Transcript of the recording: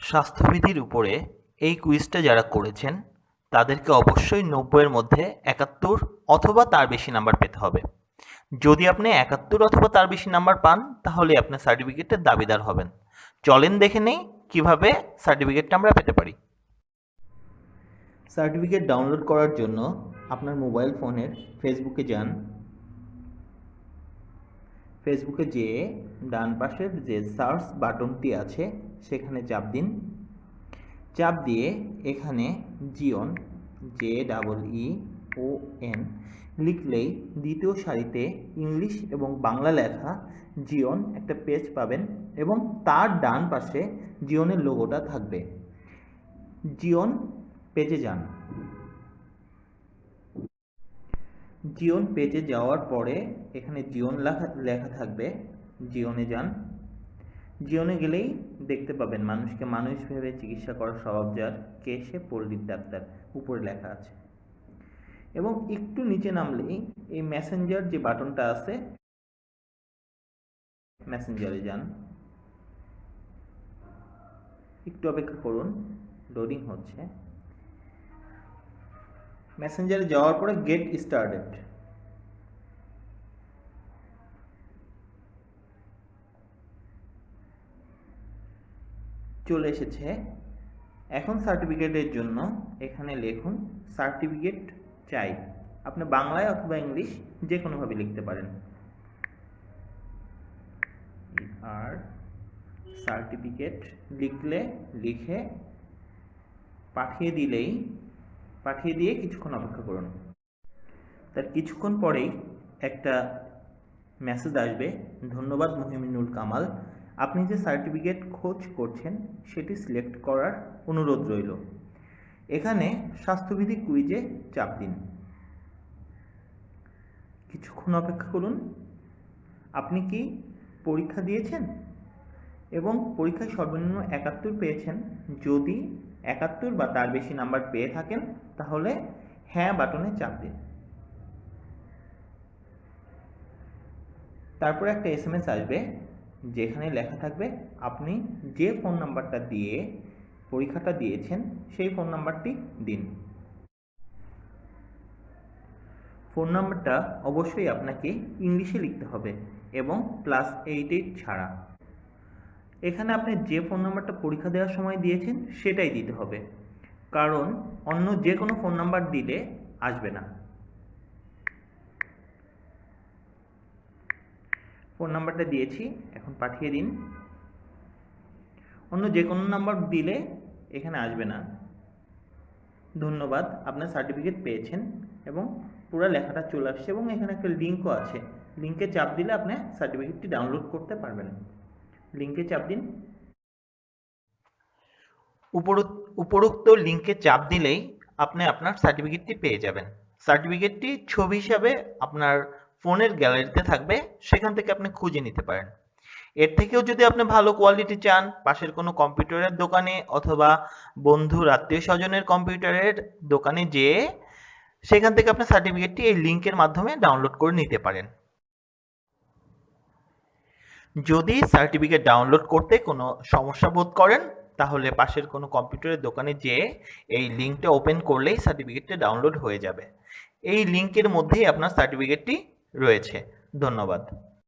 স্বাস্থ্যবিধির উপরে এই কুইজটা যারা করেছেন, তাদেরকে অবশ্যই নব্বইয়ের মধ্যে একাত্তর অথবা তার বেশি নাম্বার পেতে হবে। যদি আপনি একাত্তর অথবা তার বেশি নাম্বার পান, তাহলে আপনার সার্টিফিকেটের দাবিদার হবেন। চলেন দেখে নেই কীভাবে সার্টিফিকেটটা আমরা পেতে পারি। সার্টিফিকেট ডাউনলোড করার জন্য আপনার মোবাইল ফোনের ফেসবুকে যান ফেসবুকে যেয়ে ডান পাশের যে সার্চ বাটনটি আছে, সেখানে চাপ দিন। চাপ দিয়ে এখানে Jeon, J double E O N লিখলেই দ্বিতীয় সারিতে ইংলিশ এবং বাংলা লেখা জিওন একটা পেজ পাবেন এবং তার ডান পাশে জিওনের লোগোটা থাকবে। জিওন পেজে যান। জিওন পেজে যাওয়ার পরে এখানে জিওন লেখা লেখা থাকবে, জিওনে যান। জিওনে গেলেই দেখতে পাবেন মানুষকে, মানুষ ভেবে চিকিৎসা করার স্বভাব যার, কে সে পল্লীর ডাক্তার, উপরে লেখা আছে। এবং একটু নিচে নামলেই এই মেসেঞ্জার যে বাটনটা আছে মেসেঞ্জারে যান। একটু অপেক্ষা করুন লোডিং হচ্ছে। মেসেঞ্জারে যাওয়ার পরে গেট স্টার্টেড চলে এসেছে। এখন সার্টিফিকেটের জন্য এখানে লিখুন সার্টিফিকেট চাই। আপনি বাংলায় অথবা ইংলিশ যে কোনোভাবে লিখতে পারেন। আর সার্টিফিকেট লিখলে, লিখে পাঠিয়ে দিলেই পাঠিয়ে দিয়ে কিছুক্ষণ অপেক্ষা করুন। তার কিছুক্ষণ পরেই একটা মেসেজ আসবে, ধন্যবাদ মহিমিনুল কামাল, আপনি যে সার্টিফিকেট খোঁজ করছেন, সেটি সিলেক্ট করার অনুরোধ রইল। এখানে স্বাস্থ্যবিধি কুইজে চাপ দিন। কিছুক্ষণ অপেক্ষা করুন। আপনি কি পরীক্ষা দিয়েছেন? এবং পরীক্ষায় সর্বনিম্ন একাত্তর পেয়েছেন, যদি একাত্তর বা তার বেশি নাম্বার পেয়ে থাকেন, তাহলে হ্যাঁ বাটনে চাপ দিন। তারপরে একটা এস আসবে, যেখানে লেখা থাকবে, আপনি যে ফোন নাম্বারটা দিয়ে পরীক্ষাটা দিয়েছেন, সেই ফোন নাম্বারটি দিন। ফোন নাম্বারটা অবশ্যই আপনাকে ইংলিশে লিখতে হবে এবং এইট এইট ছাড়া। এখানে আপনি যে ফোন নাম্বারটা পরীক্ষা দেওয়ার সময় দিয়েছেন, সেটাই দিতে হবে। কারণ অন্য যে কোনো ফোন নাম্বার দিলে আসবে না। ফোন নাম্বারটা দিয়েছি, এখন পাঠিয়ে দিন। অন্য যে কোনো নাম্বার দিলে এখানে আসবে না। ধন্যবাদ, আপনার সার্টিফিকেট পেয়েছেন এবং পুরো লেখাটা চলে আসছে এবং এখানে একটা লিঙ্কও আছে। লিঙ্কে চাপ দিলে আপনি সার্টিফিকেটটি ডাউনলোড করতে পারবেন। লিঙ্কে চাপ দিন। উপরোক্ত লিঙ্কে চাপ দিলেই আপনি আপনার সার্টিফিকেটটি পেয়ে যাবেন। সার্টিফিকেটটি ছবি হিসাবে আপনার ফোনের গ্যালারিতে থাকবে, সেখান থেকে আপনি খুঁজে নিতে পারেন। এর থেকেও যদি আপনি ভালো কোয়ালিটি চান, পাশের কোনো কম্পিউটারের দোকানে অথবা বন্ধু আত্মীয় স্বজনের কম্পিউটারের দোকানে যেয়ে, সেখান থেকে আপনার সার্টিফিকেটটি এই লিঙ্কের মাধ্যমে ডাউনলোড করে নিতে পারেন। যদি সার্টিফিকেট ডাউনলোড করতে কোনো সমস্যা বোধ করেন, তাহলে পাশের কোনো কম্পিউটারের দোকানে যেয়ে এই লিঙ্কটা ওপেন করলেই সার্টিফিকেটটা ডাউনলোড হয়ে যাবে। এই লিঙ্কের মধ্যেই আপনার সার্টিফিকেটটি রয়েছে। ধন্যবাদ।